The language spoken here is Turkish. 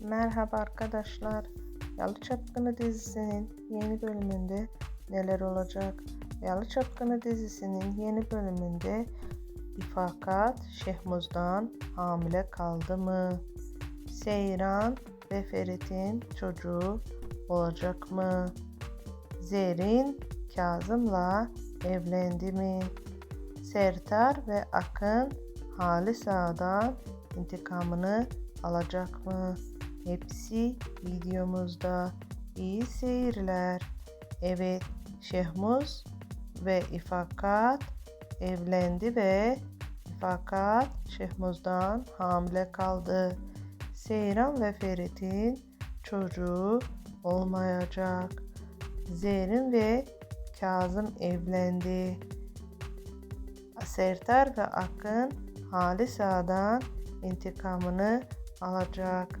Merhaba arkadaşlar. Yalı Çapkını dizisinin yeni bölümünde neler olacak? Yalı Çapkını dizisinin yeni bölümünde İfakat Şehmuz'dan hamile kaldı mı? Seyran ve Ferit'in çocuğu olacak mı? Zerrin Kazım'la evlendi mi? Sertar ve Akın Halis Ağa'dan intikamını alacak mı? Hepsi videomuzda. İyi seyirler. Evet, Şehmuz ve İfakat evlendi ve İfakat Şehmuz'dan hamile kaldı. Seyran ve Ferit'in çocuğu olmayacak. Zerrin ve Kazım evlendi. Sertar ve Akın Halis Ağa'dan intikamını alacak.